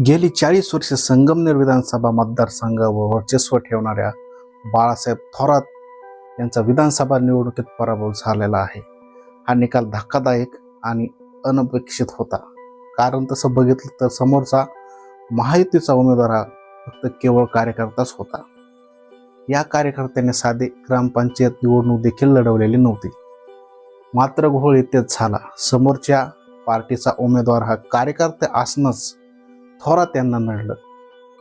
गेली चाळीस वर्षे संगमनेर विधानसभा मतदारसंघावर वर्चस्व ठेवणाऱ्या बाळासाहेब थोरात यांचा विधानसभा निवडणुकीत पराभव झालेला आहे. हा निकाल धक्कादायक आणि अनपेक्षित होता. कारण तसं बघितलं तर समोरचा महायुतीचा उमेदवार हा फक्त केवळ कार्यकर्ताच होता. या कार्यकर्त्याने साधे ग्रामपंचायत निवडणूक देखील लढवलेली नव्हती. मात्र घोळ इथेच झाला. समोरच्या पार्टीचा उमेदवार हा कार्यकर्ते असणंच थोरात यांना मिळलं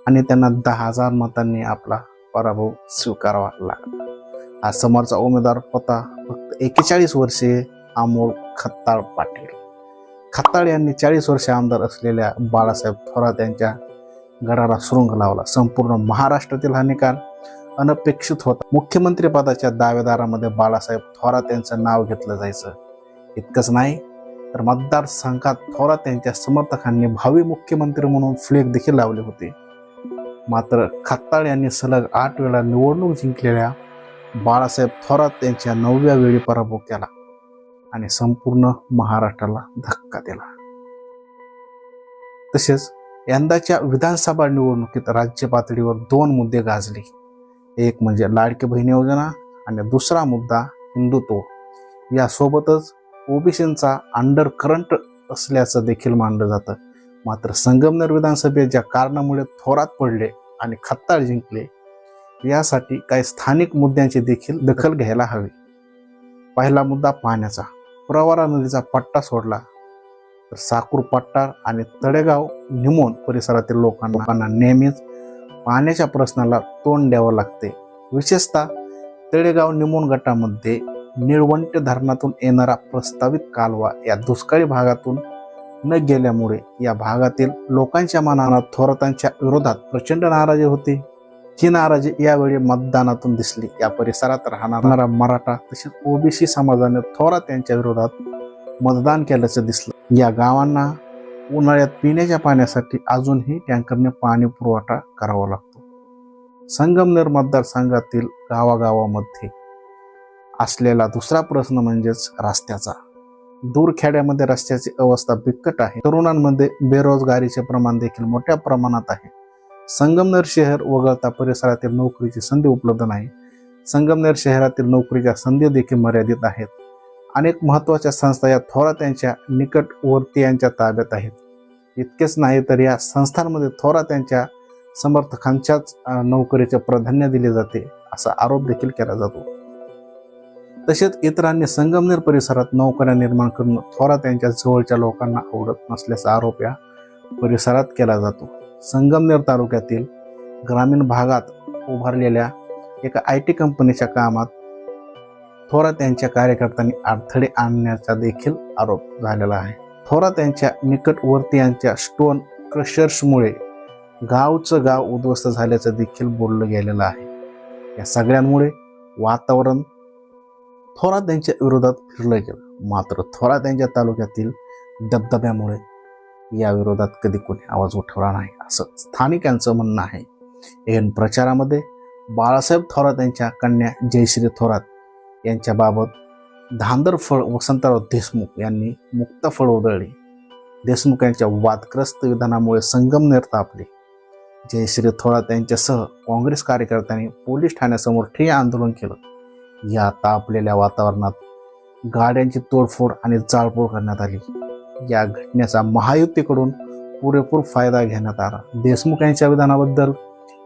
आणि त्यांना दहा हजार मतांनी आपला पराभव स्वीकारावा लागला. हा समोरचा उमेदवार होता फक्त एकेचाळीस वर्षे अमोल खत्ताळ पाटील. खत्ताळ यांनी चाळीस वर्षे आमदार असलेल्या बाळासाहेब थोरात यांच्या गडाला सुरुंग लावला. संपूर्ण महाराष्ट्रातील हा निकाल अनपेक्षित होता. मुख्यमंत्री पदाच्या दावेदारामध्ये बाळासाहेब थोरात यांचं नाव घेतलं जायचं. इतकंच नाही तर मतदारसंघात थोरात यांच्या समर्थकांनी भावी मुख्यमंत्री म्हणून फ्लेग देखील लावले होते. मात्र खत्ताळ यांनी सलग आठ वेळा निवडणूक जिंकलेल्या बाळासाहेब थोरात यांच्या नवव्या वेळी पराभव केला आणि संपूर्ण महाराष्ट्राला धक्का दिला. तसेच यंदाच्या विधानसभा निवडणुकीत राज्य पातळीवर दोन मुद्दे गाजले. एक म्हणजे लाडकी बहीण योजना आणि दुसरा मुद्दा हिंदुत्व. यासोबतच ओबीसींचा अंडर करंट असल्याचं देखील मानलं जातं. मात्र संगमनेर विधानसभेत ज्या कारणामुळे थोरात पडले आणि खत्ताळ जिंकले यासाठी काही स्थानिक मुद्द्यांची देखील दखल घ्यायला हवी. पहिला मुद्दा पाण्याचा. प्रवारा नदीचा पट्टा सोडला. तर साकूर पट्टा आणि तळेगाव निमोन परिसरातील लोकांना लोकांना नेहमीच पाण्याच्या प्रश्नाला तोंड द्यावं लागते. विशेषतः तळेगाव निमोन गटामध्ये निळवंट धरणातून येणारा प्रस्तावित कालवा या दुष्काळी भागातून न गेल्यामुळे या भागातील लोकांच्या मनात थोरातांच्या विरोधात प्रचंड नाराजी होती. ही नाराजी यावेळी मतदानातून दिसली. या परिसरात राहणारा मराठा तसेच ओबीसी समाजाने थोरात यांच्या विरोधात मतदान केल्याचं दिसलं. या गावांना उन्हाळ्यात पिण्याच्या पाण्यासाठी अजूनही टँकरने पाणी पुरवठा करावा लागतो. संगमनेर मतदारसंघातील गावागावामध्ये असलेला दुसरा प्रश्न म्हणजेच रस्त्याचा. दूर खेड्यामध्ये रस्त्याची अवस्था बिकट आहे. तरुणांमध्ये बेरोजगारीचे प्रमाण देखील मोठ्या प्रमाणात आहे. संगमनेर शहर वगळता परिसरातील नोकरीची संधी उपलब्ध नाही. संगमनेर शहरातील नोकरीच्या संधी देखील मर्यादित आहेत. अनेक महत्त्वाच्या संस्था या थोरात यांच्या निकटवर्ती यांच्या ताब्यात आहेत. इतकेच नाही तर या संस्थांमध्ये थोरात यांच्या समर्थकांच्याच नोकरीचे प्राधान्य दिले जाते असा आरोप देखील केला जातो. तसेच इतरांनी संगमनेर परिसरात नोकऱ्या निर्माण करून थोरात यांच्या जवळच्या लोकांना आवडत नसल्याचा आरोप या परिसरात केला जातो. संगमनेर तालुक्यातील ग्रामीण भागात उभारलेल्या एका आय टी कंपनीच्या कामात थोरात यांच्या कार्यकर्त्यांनी अडथळे आणण्याचा देखील आरोप झालेला आहे. थोरात यांच्या निकटवर्तीयांच्या स्टोन क्रशर्समुळे गावचं गाव उद्ध्वस्त झाल्याचं देखील बोललं गेलेलं आहे. या सगळ्यांमुळे वातावरण थोरात यांच्या विरोधात फिरलं गेलं मात्र थोरात यांच्या तालुक्यातील दबदब्यामुळे या विरोधात कधी कोणी आवाज उठवला नाही असं स्थानिकांचं म्हणणं आहे. एन प्रचारामध्ये बाळासाहेब थोरात यांच्या कन्या जयश्री थोरात यांच्याबाबत धांदर फळ वसंतराव देशमुख यांनी मुक्तफळ उधळली. देशमुख यांच्या वादग्रस्त विधानामुळे संगमनेर तापले. जयश्री थोरात यांच्यासह काँग्रेस कार्यकर्त्यांनी पोलीस ठाण्यासमोर ठिय्या आंदोलन केलं. या तापलेल्या वातावरणात गाड्यांची तोडफोड आणि जाळपोळ करण्यात आली. या घटनेचा महायुतीकडून पुरेपूर फायदा घेण्यात आला. देशमुख यांच्या विधानाबद्दल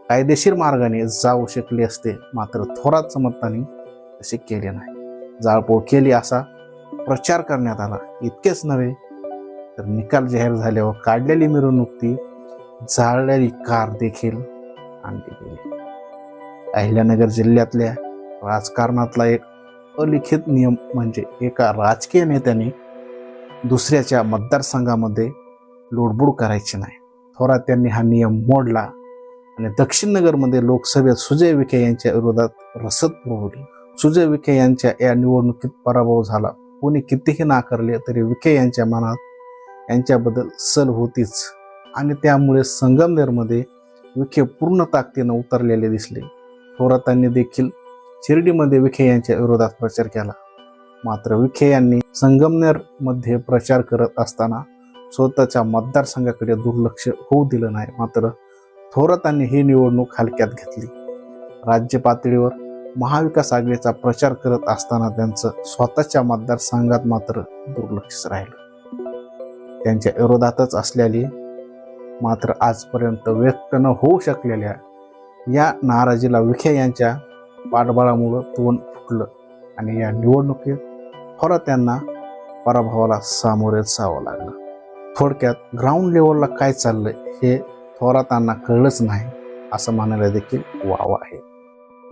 कायदेशीर मार्गाने जाऊ शकले असते मात्र थोरात समर्थांनी तसे केले नाही. जाळपोळ केली असा प्रचार करण्यात आला. इतकेच नव्हे तर निकाल जाहीर झाल्यावर काढलेली मिरवणूक ती जाळलेली कार देखील आणली गेली. अहिल्यानगर जिल्ह्यातल्या राजकारणातला एक अलिखित नियम म्हणजे एका राजकीय नेत्याने दुसऱ्याच्या मतदारसंघामध्ये लोडबुड करायची नाही. थोरात त्यांनी हा नियम मोडला आणि दक्षिण नगरमध्ये लोकसभेत सुजय विखे यांच्या विरोधात रसद पुरवली. सुजय विखे यांच्या या निवडणुकीत पराभव झाला. कोणी कितीही नाकारले तरी विखे यांच्या मनात यांच्याबद्दल सल होतीच आणि त्यामुळे संगमनेरमध्ये विखे पूर्ण ताकदीनं उतरलेले दिसले. थोरातांनी देखील शिर्डीमध्ये विखे यांच्या विरोधात प्रचार केला. मात्र विखे यांनी संगमनेरमध्ये प्रचार करत असताना स्वतःच्या मतदारसंघाकडे दुर्लक्ष होऊ दिलं नाही. मात्र थोरातांनी ही निवडणूक हलक्यात घेतली. राज्य पातळीवर महाविकास आघाडीचा प्रचार करत असताना त्यांचं स्वतःच्या मतदारसंघात मात्र दुर्लक्ष राहिलं. त्यांच्या विरोधातच असलेली मात्र आजपर्यंत व्यक्त न होऊ शकलेल्या या नाराजीला विखे यांच्या पाठबळामुळं तोंड फुटलं आणि या निवडणुकीत थोरात त्यांना पराभवाला सामोरे जावं लागलं. थोडक्यात ग्राउंड लेवलला काय चाललंय हे थोरातांना कळलंच नाही असं म्हणायला देखील वाव आहे.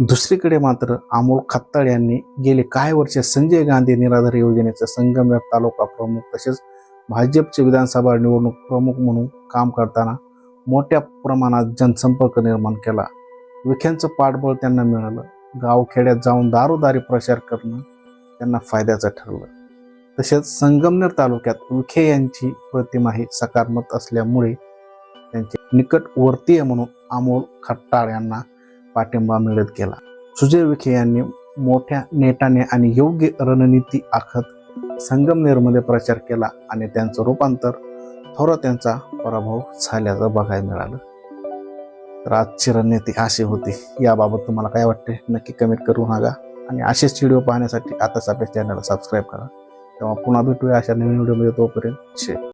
दुसरीकडे मात्र अमोल खत्ताळ यांनी गेले काही वर्षे संजय गांधी निराधार योजनेचे संगमनेर तालुका प्रमुख तसेच भाजपचे विधानसभा निवडणूक प्रमुख म्हणून काम करताना मोठ्या प्रमाणात जनसंपर्क निर्माण केला. विख्यांचं पाठबळ त्यांना मिळालं. गावखेड्यात जाऊन दारोदारी प्रचार करणं त्यांना फायद्याचं ठरलं. तसेच संगमनेर तालुक्यात विखे यांची प्रतिमा ही सकारात्मक असल्यामुळे त्यांचे निकटवर्तीय म्हणून अमोल खट्टाळ यांना पाठिंबा मिळत गेला. सुजय विखे यांनी मोठ्या नेटाने आणि योग्य रणनीती आखत संगमनेरमध्ये प्रचार केला आणि त्यांचं रूपांतर थोडं त्यांचा पराभव झाल्याचं बघायला मिळालं. तर आजची रणनीती अशी होती. याबाबत तुम्हाला काय वाटते? नक्की कमेंट करू नका आणि असेच व्हिडिओ पाहण्यासाठी आताच आपल्या चॅनलला सबस्क्राईब करा. तेव्हा पुन्हा भेटूया अशा नवीन व्हिडिओमध्ये तोपर्यंत. शे